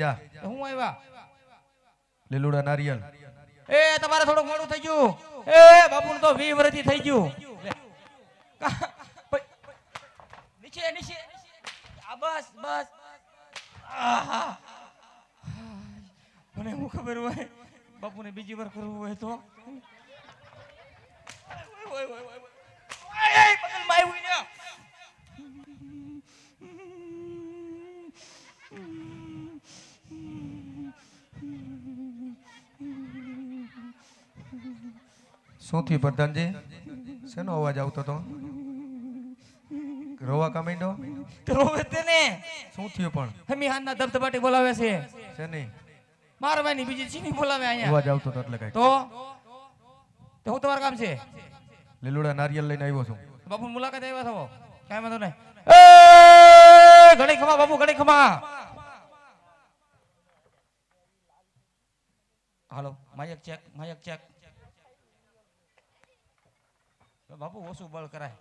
જા. હું આવ્યા? લીલુડા નારિયેલ. એ તમારે થોડુંક મોડું થઈ ગયું. એ બાપુ તો વી વર્ષથી થઈ ગયું. નીચે નીચે. આ બસ બસ. મને હું ખબર હોય? બાપુને બીજી વાર કરવું હોય તો? શું થયું પ્રધાનજી શેનો અવાજ આવતો તો રોવા કા રોવે તેને. શું થયું પણ? હમી હાનના ધબધબાટી બોલાવે છે. નહીં મારવાની બીજી ચીની બોલાવે અહીંયા. અવાજ આવતો તો એટલે કઈ તો? તો હું તમારું કામ છે? લીલુડા નારિયેલ લઈને આવ્યો છું. બાપુ મુલાકાત આવ્યા છો? કઈ વાંધો નહીં. એ! ઘડી ખમા બાપુ ઘણી ખમા હાલો માયક ચેક માયક ચેક બાપુ ઓછું બળ કરાય.